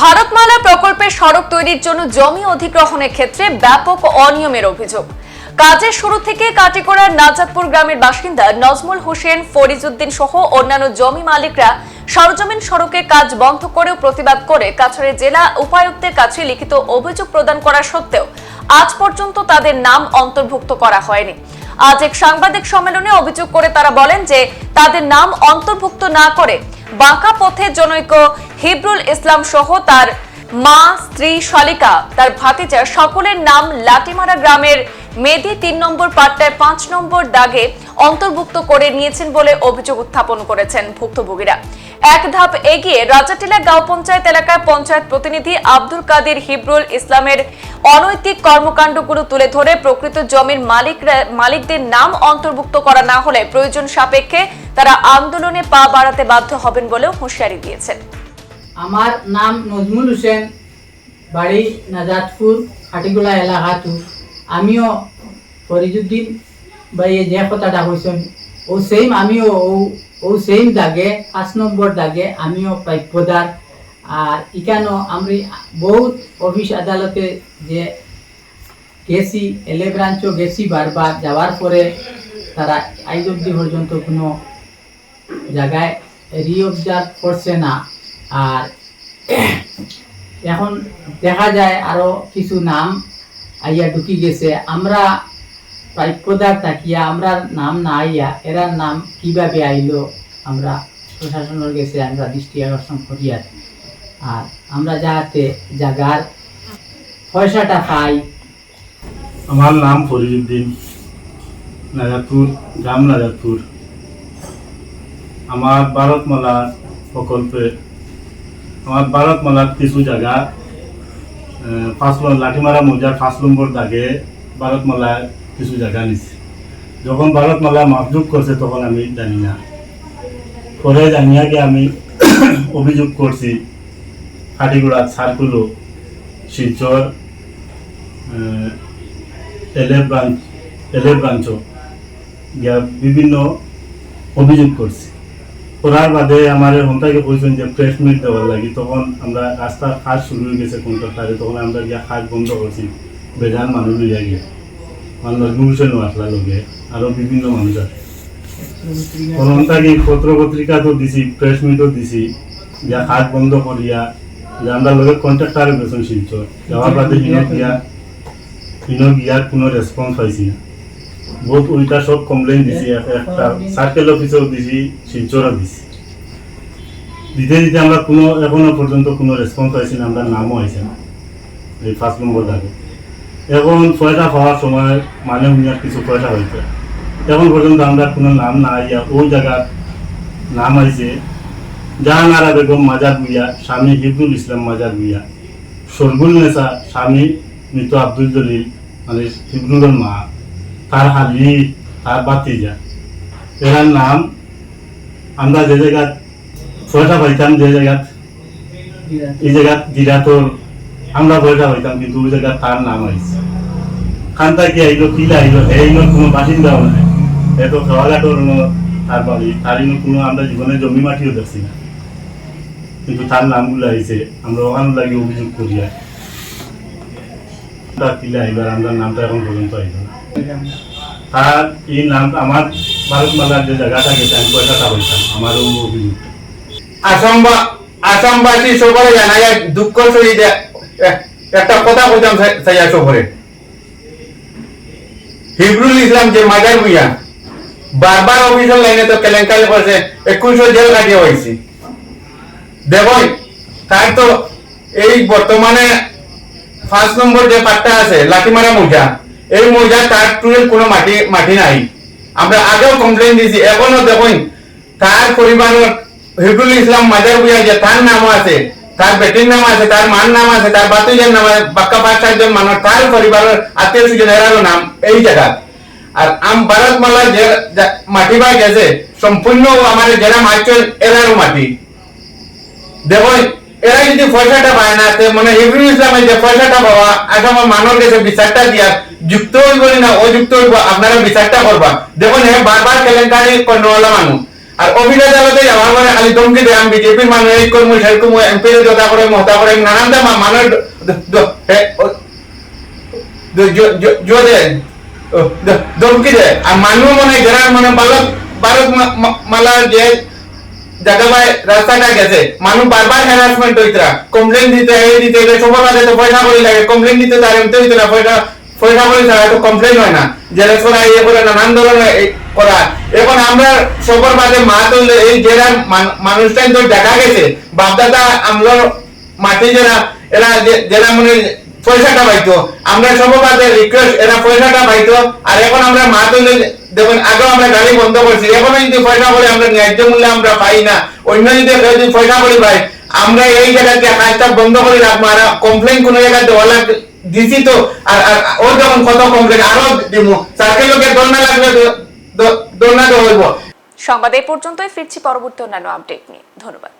ভারতমালা প্রকল্পের সড়ক তৈরির জন্য জমি অধিগ্রহণের ক্ষেত্রে ব্যাপক অনিয়মের অভিযোগ। কাজের শুরু থেকে কাটিগড়ার নাজাদপুর গ্রামের বাসিন্দা নজমুল হোসেন, ফরিজউদ্দিন সহ অন্যান্য জমি মালিকরা সরজমিন সড়কের কাজ বন্ধ করেও প্রতিবাদ করে কাছাড়ের জেলা উপায়ুক্তের কাছে লিখিত অভিযোগ প্রদান করা সত্ত্বেও আজ পর্যন্ত তাদের নাম অন্তর্ভুক্ত করা হয়নি। আজ এক সাংবাদিক সম্মেলনে অভিযোগ করে তারা বলেন যে তাদের নাম অন্তর্ভুক্ত না করে বাঁকা পথে জনৈক হিব্রুল ইসলাম সহ তার মা, স্ত্রী শালিকা, তার ভাতিজা সকলের নাম লাটিমারা গ্রামের মেদি তিন নম্বর পাট্টায় পাঁচ নম্বর দাগে অন্তর্ভুক্ত করে নিয়েছেন বলে অভিযোগ উত্থাপন করেছেন ভুক্তভোগীরা। এক ধাপ এগিয়ে রাজাটিলা গাঁও পঞ্চায়েত এলাকায় পঞ্চায়েত প্রতিনিধি আব্দুল কাদের হিব্রুল ইসলামের অনৈতিক কর্মকাণ্ডগুলো তুলে ধরে প্রকৃত জমির মালিকরা মালিকদের নাম অন্তর্ভুক্ত করা না হলে প্রয়োজন সাপেক্ষে তারা আন্দোলনে পা বাড়াতে বাধ্য হবেন বলেও হুঁশিয়ারি দিয়েছেন। আমার নাম নজমুল হোসেন, বাড়ি নাজাদপুর হাটিগুলা এলাকাতু। আমিও ফরিজুদ্দিন ভাই যে কথাটা কইছেন, ও সেম আমিও, ও সেম দাগে, পাঁচ নম্বর দাগে আমিও প্রাপ্যদার আর ইকানো আমি বহুত অফিস আদালতে যে গেছি, এলে ব্রাঞ্চও গেছি বারবার, যাওয়ার পরে তারা আইজ অব্দি পর্যন্ত কোনো জায়গায় রিঅবজার্ভ করছে না। আর এখন দেখা যায় আরও কিছু নাম আইয়া ঢুকি গেছে। আমরা প্রাপ্যদার তাকিয়া আমরা নাম না আইয়া এরার নাম কীভাবে আইলো আমরা প্রশাসনের গেছে আমরা দৃষ্টি আকর্ষণ করি আর আমরা যাহাতে জাগার পয়সাটা পাই। আমার নাম ফরিদুদ্দিন নাজাতুর, গ্রাম নাজাতুর। আমার ভারতমালা প্রকল্পে, আমার ভারতমালার কিছু জায়গা পাঁচ লাঠিমারা মৌজার পাঁচ নম্বর দাগে ভারতমালার কিছু জায়গা নিছে। যখন ভারতমালা মাপজুক করছে তখন আমি জানি না। পরে জানিয়া গিয়ে আমি অভিযোগ করছি, হাটিগুড়া সার্কুলো শিলচর এলে ব্রাঞ্চ এলে ব্রাঞ্চ বিভিন্ন অভিযোগ করছি। করার বাদে আমার হন্তাকে বলছেন যে প্রেস মিট দেওয়ার লাগি। তখন আমরা রাস্তার কাজ শুরু হয়ে গেছে কন্ট্রাক্টারে তখন আমরা গিয়া কাজ বন্ধ করছি। বেজান মানুষ লইয়া গিয়া। আমার নজমুল আসলা লগে আরও বিভিন্ন মানুষ আছে। হন্তাকে পত্র পত্রিকা তো দিছি প্রেস মিটও দিছি। গিয়া কাজ বন্ধ করিয়া, যে আমরা লগে কন্ট্রাক্টারে গেছেন শিলচর যাওয়ার বাদে হিনো গিয়া হিনো গিয়ার কোনো রেসপন্স পাইছি না। বহুত উল্টা সব কমপ্লেন দিছি একটা সার্কেল অফিসেও দিছি শিলচরও দিছি। দিতে দিতে আমরা কোনো এখনও পর্যন্ত কোনো রেসপন্স পাইছি না আমরা নামও হয়েছে না। এই ফার্স্ট নম্বর দাগে। এখন পয়সা পাওয়ার সময় মানে উনিয়ার কিছু পয়সা হয়েছে এখন পর্যন্ত আমরা কোনো নাম না আইয়া ওই জায়গার নাম আইছে জাহানারা বেগম মাজার বুইয়া স্বামী হিবরুল ইসলাম মাজার বুইয়া সরগুল নেসা স্বামী মৃত আব্দুল জলিল মানে হিবরুলের মা। তার হালি তার বাতিজা এরার নাম আমরা যে জায়গা পয়সা পাইতাম, যে জায়গা এই জায়গা জিরাতর আমরা পয়সা পাইতাম, কিন্তু ওই জায়গা তার নাম আইছে। খান্তা কি আইলো কিলা আইলো এইগুলো কোনো বাসিন্দাও নাই। এত খাওয়াঘাটর তার বাড়ি, তার ইনো কোনো আমরা জীবনে জমি মাটিও দেখছি না। কিন্তু তার নাম নামগুলো আইছে, আমরা ওখানে লাগি অভিযোগ করি আর কিলা আইলো, আর আমরা নামটা এখন পর্যন্ত আইলো তার এই নাম আমার ভারতমালার যে জায়গাটা গেছে, আমি আসামবাসী জানা যায়, দুঃখ একটা কথা কইতাম সাইয়া হিবরুল ইসলাম যে মাজার বারবার লাইনে তো কেলেঙ্কারি করছে, একুশশো জেল কাটিয়ে তার তো এই বর্তমানে ফার্স্ট নম্বর যে পাট্টা আছে, লাঠিমারা মৌজা এই মৌজা তার টুয়ের কোনো মাটি মাটি নাই। আমরা আগেও কমপ্লেন দিয়েছি এখনও দেখুন, তার পরিবারের হিবরুল ইসলাম মাজার বুয়া যে তার নাম আছে, তার বেটির নাম আছে, তার মার নাম আছে, তার বাতুজের নাম আছে, বাক্কা পাঁচ চারজন মানুষ, তার পরিবারের আত্মীয় স্বজন এরারও নাম এই জায়গা। আর আম ভারতমালা যা- মাটি বা গেছে, সম্পূর্ণ আমাদের যারা মারছেন এরারও মাটি। দেখুন এরা যদি পয়সাটা পায় না মানে হিব্রু ইসলামে যে পয়সাটা পাওয়া আসামের মানুষ কাছে বিচারটা দিয়া যুক্ত হইব না, অযুক্ত হইব, আপনারা বিচারটা করবা। দেখুন হে বারবার কেলেঙ্কারি কর্ণওয়ালা মানুষ। আর অফিস আদালতে যাওয়ার পরে খালি ধমকি দেয়, আমি বিজেপির মানুষ, এই করব করব এমপি জোতা করে, মহতা করে, নানান দাম মানুষ ধমকি দেয়। আর মানুষ মনে হয় মানে মা- মা- মালা যে জায়গায় রাস্তাটা গেছে। মানুষ বারবার হ্যারাসমেন্ট হইতরা কমপ্লেন দিতে, এই দিতে এটা সবার আগে তো পয়সা করি লাগে। কমপ্লেন দিতে তার এমতে হইতো না পয়সা পয়সা করি ছাড়া তো কমপ্লেন হয় না। জেরক্স করা ইয়ে করে নানান ধরনের করা এখন আমরা সবার বাদে মা তো এই মান- মানুষটাই তো দেখা গেছে। বাপদাদা আমলোর মাটি যারা এরা যারা মানে পয়সাটা পাইতো। আমরা সবার বাদে রিকোয়েস্ট এরা পয়সাটা পাইতো। আর এখন আমরা মা তুলে দেখুন, আগেও আমরা গাড়ি বন্ধ করছি, এখনও যদি পয়সা করে আমরা ন্যায্য মূল্যে আমরা পাই না, অন্য যদি যদি পয়সা করে পাই আমরা এই জায়গাতে কাজটা বন্ধ করে রাখব, আর কমপ্লেন কোনো জায়গায় দেওয়া দিছি তো, আর ও যখন কত কমপ্লেন আরও দিব সার্কেল লোকের দোলনা লাগবে দোলনা হইব। সংবাদ এই পর্যন্তই, ফিরছি পরবর্তী অন্যান্য আপডেট নিয়ে। ধন্যবাদ।